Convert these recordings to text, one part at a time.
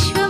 Ich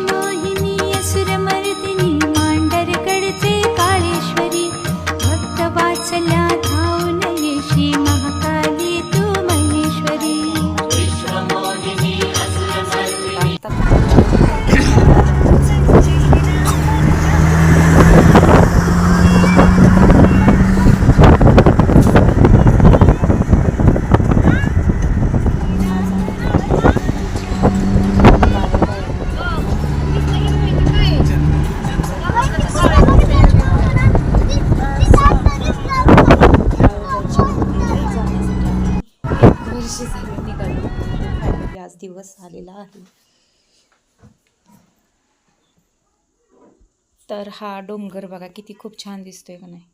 दिवस आलेला आहे. तर हा डोंगर बघा किती खूप छान दिसतोय का नाही?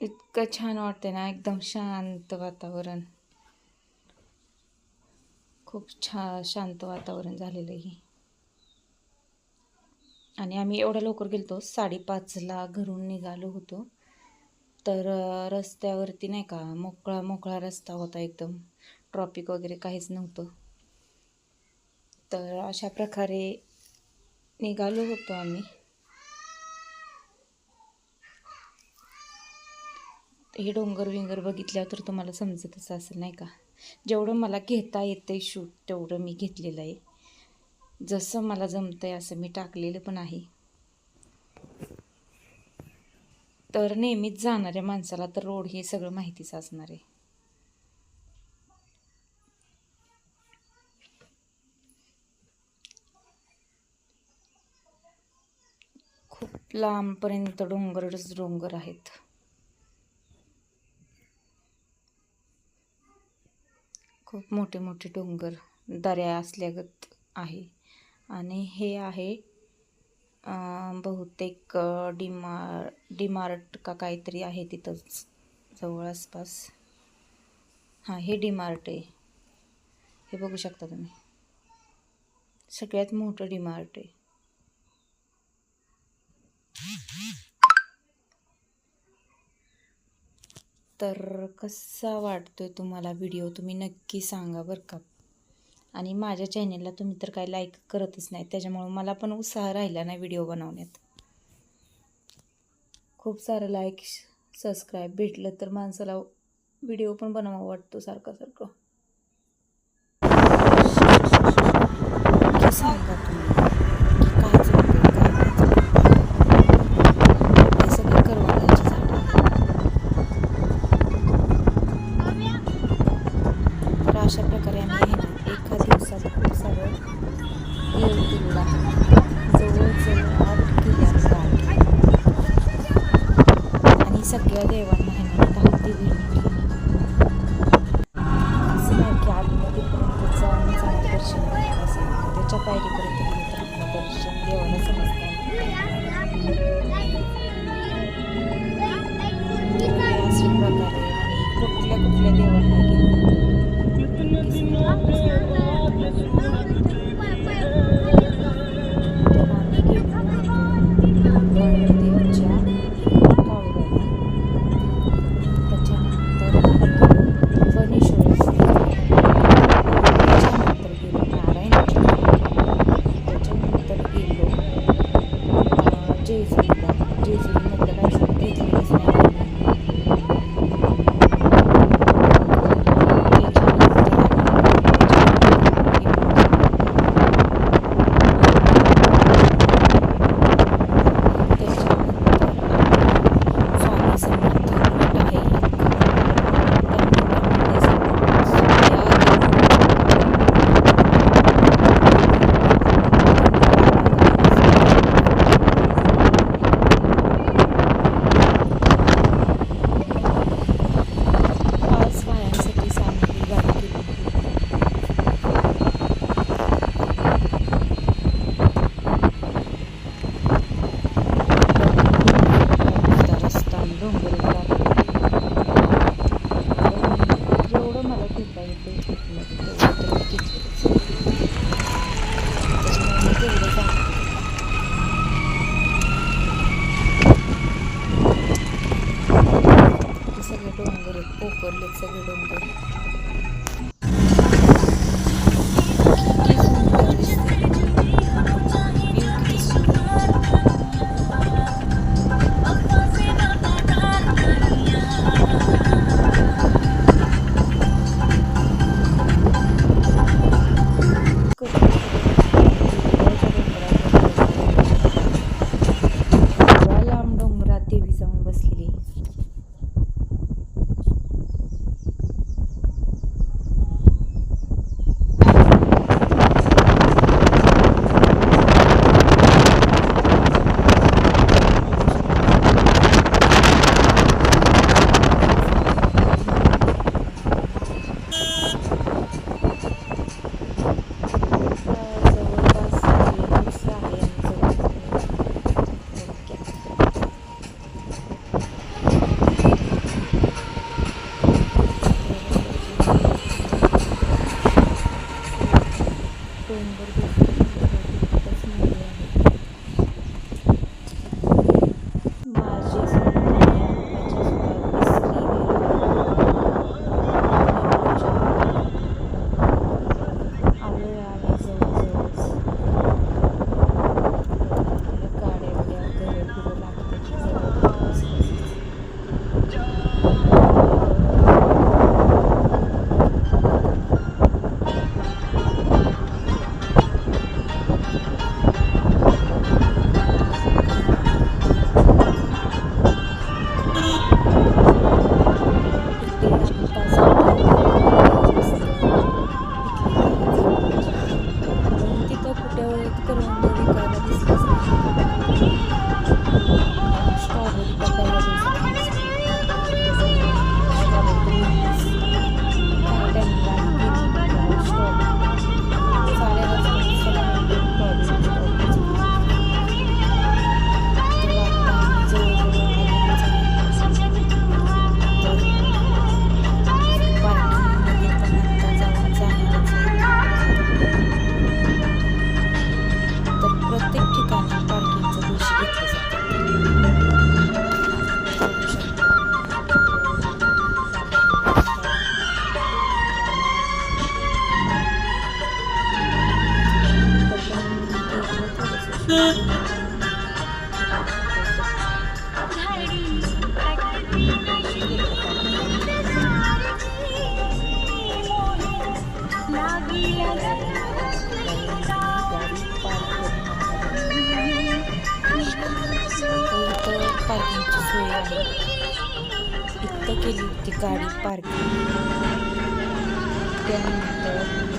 इतकं छान वाटतंय ना एकदम शांत वातावरण. खूप छान शांत वातावरण झालेलं आहे. आणि आम्ही एवढ्या लवकर गेलतो साडेपाचला घरून निघालो होतो. तर रस्त्यावरती नाही का मोकळा मोकळा रस्ता होता एकदम. ट्रॉपिक वगैरे काहीच नव्हतं. तर अशा प्रकारे निघालो होतो आम्ही. हे डोंगर विंगर बघितल्यावर तर तुम्हाला समजतच असेल नाही का? जेवढं मला घेता येते शूट तेवढं मी घेतलेलं आहे. जसं मला जमतंय असं मी टाकलेलं पण आहे. तर नेहमीच जाणाऱ्या माणसाला तर रोड हे सगळं माहितीच असणार आहे खूप लांबपर्यंत डोंगरच डोंगर आहेत. खूप मोठे मोठे डोंगर दऱ्या असल्यागत आहे. आणि हे आहे बहुतेक डिमा डिमार्ट डीमार्ट का काहीतरी आहे तिथंच जवळ आसपास. हां हे डिमार्ट आहे. हे बघू शकता तुम्ही. सगळ्यात मोठं डीमार्ट आहे. तर कसा वाटतो आहे तुम्हाला व्हिडिओ? तुम्ही नक्की सांगा बरं का. आणि माझ्या चॅनेलला तुम्ही तर काही लाईक करतच नाही त्याच्यामुळं मला पण उत्साह राहिला नाही व्हिडिओ बनवण्यात. खूप सारं लाईक सबस्क्राईब भेटलं तर माणसाला व्हिडिओ पण बनवा वाटतो सारखं सारखं. डोंगर दिसतोच पार्किंगची सोय आहे. इतकं केली होती गाडी पार्किंग. त्यानंतर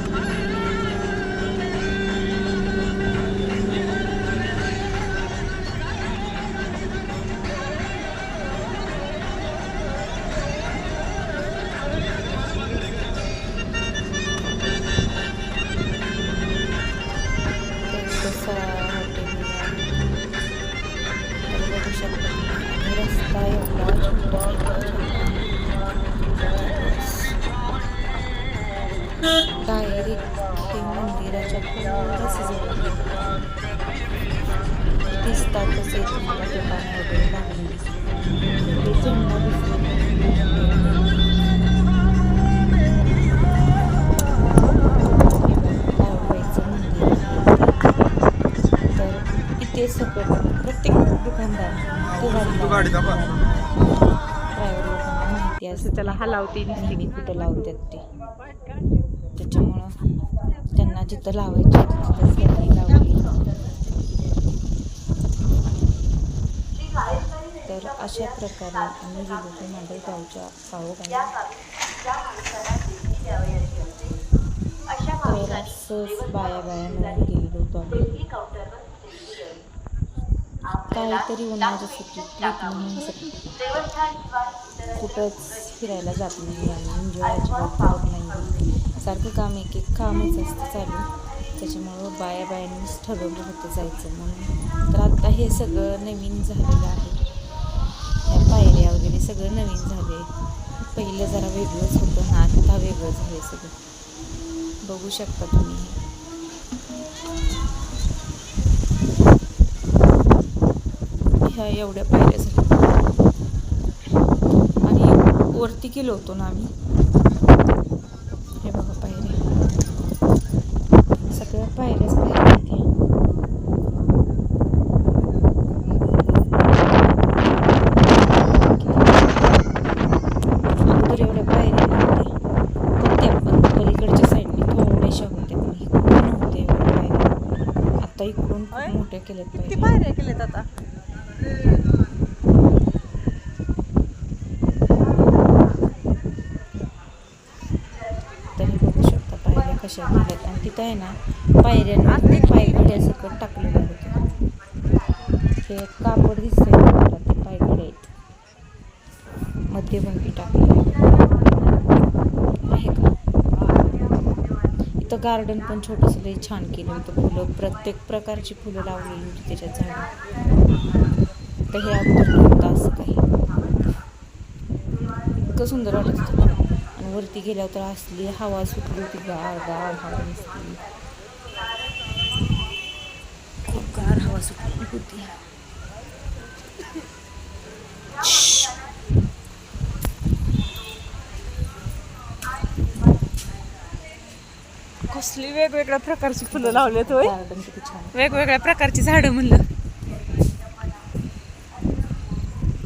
आणि रस्ता डायरेक्ट हे मंदिराच्या पूर्णच जवळ दिसतातच दुकान वगैरे हे तर सगळं प्रत्येक दुकानदार तो त्याला हलावती नेहमी कुठं लावतात ते. त्याच्यामुळं त्यांना जिथं लावायचं तिथं लावली. तर अशा प्रकारे आम्ही गेलो होतो मांडरगावच्या गावोगावी तर असंच बाया बाया मिळून गेलेलो होतो आम्ही. काहीतरी उन्हाळ्याच्या सुट्टीत ट्रिप म्हणून कुठंच फिरायला जात नाही आणि एन्जॉय अजिबात करत नाही. सारखं काम एक एक कामच असतं चालू. त्याच्यामुळं बाया बायांनीच ठरवलं होतं जायचं म्हणून. तर आता हे सगळं नवीन झालेलं आहे. ह्या पायऱ्या वगैरे सगळं नवीन झाले. पहिलं जरा वेगळंच होतं ना आता वेगळं झालं सगळं. बघू शकता तुम्ही ह्या एवढ्या पायऱ्या झाल्या. आणि वरती गेलो होतो ना आम्ही. हे बघा पायऱ्या. सगळ्या पायऱ्याच पायऱ्या आहेत ह्या. अगोदर एवढ्या पायऱ्या नव्हत्या होत्या पण पलीकडच्या साईडने थोड्याशा होत्या पण इकडून नव्हत्या एवढ्या पायऱ्या आता इकडून खूप होय? मोठ्या केल्यात किती पायऱ्या पायऱ्या केल्यात आता तरी बघू शकता पायऱ्या कशा केल्यात आणि तिथं आहे ना पायऱ्यांवर पायघड्या सकट टाकलेल्या होतं हे कापड दिसतंय तुम्हाला ते पायघड्या आहेत मध्यभागी टाकले आहे का? इथं गार्डन पण छोटंसं लई छान केलं होतं फुलं. प्रत्येक प्रकारची फुलं लावलेली होती त्याच्यात झाडं. तर हे अगोदर नव्हतं असं काही. इतकं सुंदर वाटत होतं. आणि वरती गेल्यावर तर असली हवा सुटली होती. गार गार हवा दिसली. होती. कसली वेगवेगळ्या प्रकारची फुलं लावलेत होय. गार्डन किती छान वेगवेगळ्या प्रकारची झाडं म्हणलं.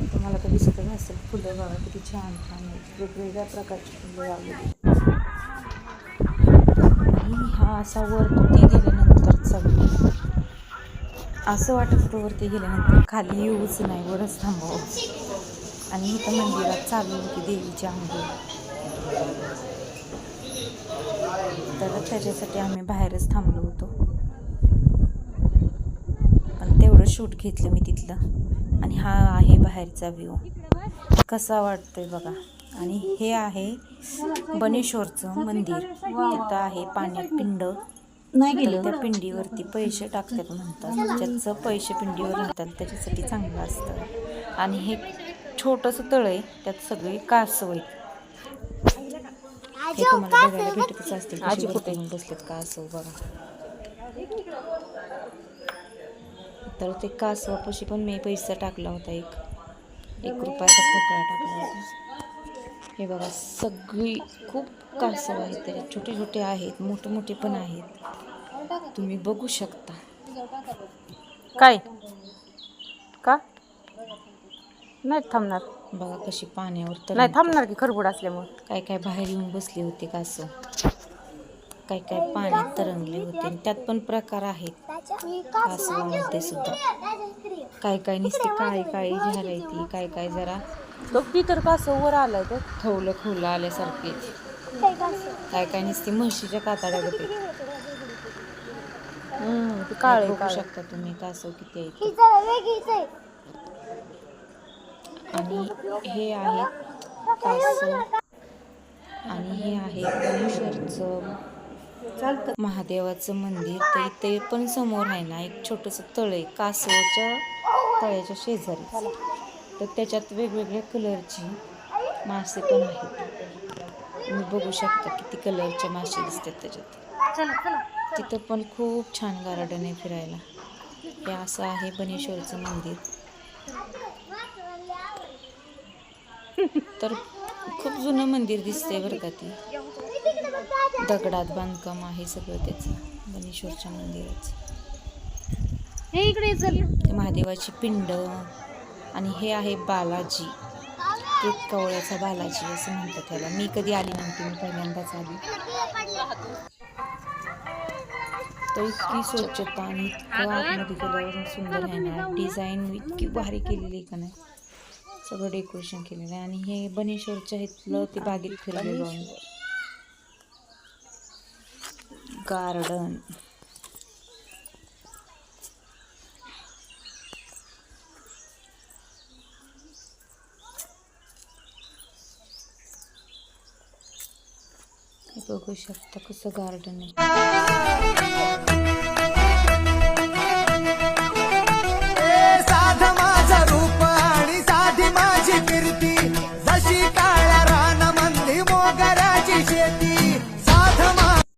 तुम्हाला तर दिसतच नसेल फुलं बघा किती छान छान वेगवेगळ्या प्रकारची फुलं लावलेली आणि हा असा वरती गेल्यानंतरचा view. असं वाटत होतं वरती गेल्यानंतर खाली येऊच नाही वरच थांबावं. आणि इथं मंदिरात चालू होती देवीची आंघोळ. तर त्याच्यासाठी आम्ही बाहेरच थांबलो होतो. पण तेवढं शूट घेतलं मी तिथलं. आणि हा आहे बाहेरचा व्ह्यू. कसा वाटतोय बघा. आणि हे आहे बनेश्वरचं मंदिर. तिथं आहे पाण्यात पिंड. नाही गेलं त्या पिंडीवरती पैसे टाकतात म्हणतात. ज्याचं पैसे पिंडीवर राहतात त्याच्यासाठी चांगलं असतं. आणि हे छोटंसं तळ आहे त्यात सगळी कासव आहेत. हे तुम्हाला बघायला भेटतच असतील आजी कुठे? येऊन बसलेत कासव बघा. तर ते कासवापाशी पण मी पैसा टाकला होता एक. एक रुपयाचा ठोकळा टाकला होता. हे बघा सगळी खूप कासव आहेत त्याच्यात छोटे छोटे आहेत मोठे मोठे पण आहेत. तुम्ही बघू शकता. काय? का? नाही थांबणार. बघा कशी पाण्यावर तर नाही थांबणार की खरबूड असल्यामुळे. काय काय बाहेर येऊन बसले होते कासव काय काय पाण्यात तरंगले होते. त्यात पण प्रकार आहेत. कासवामध्ये सुद्धा. काय काय नुसती काळी काळी झाली ती काय काय जरा ती तर कसं वर आलाय तर खवलं खवलं आल्यासारखे काय काय नुसती म्हशीच्या कातड्या होते ते. काळे बघू काळे. शकता तुम्ही कासव किती आहेत आणि हे आहे कासव. आणि हे आहे गणेश्वरचं महादेवाचं मंदिर तर इथे पण समोर आहे ना एक छोटंसं तळ आहे कासवाच्या तळ्याच्या शेजारी तर त्याच्यात वेगवेगळ्या कलरची मासे पण आहेत. तुम्ही बघू शकता किती कलरचे मासे दिसतात त्याच्यात. तिथं पण खूप छान गार्डन आहे फिरायला. हे असं आहे बनेश्वरचं मंदिर. तर खूप जुनं मंदिर दिसतंय बरं का ती. दगडात बांधकाम आहे सगळं त्याचं बनेश्वरच्या मंदिराचं. महादेवाची पिंड आणि हे आहे बालाजी. एक कवळ्याचा बालाजी असं म्हणतात त्याला. मी कधी आली नव्हती मी पहिल्यांदाच आली. तर इतकी स्वच्छता आणि इतकं आतमध्ये गेल्यावर सुंदर आहे ना. डिझाईन इतकी भारी केलेली आहे का नाही. सगळं डेकोरेशन केलेलं आहे. आणि हे बनेश्वरच्या इथलं ते बागेत फिरलेलं आहे. गार्डन. बघू शकता कसं गार्डन आहे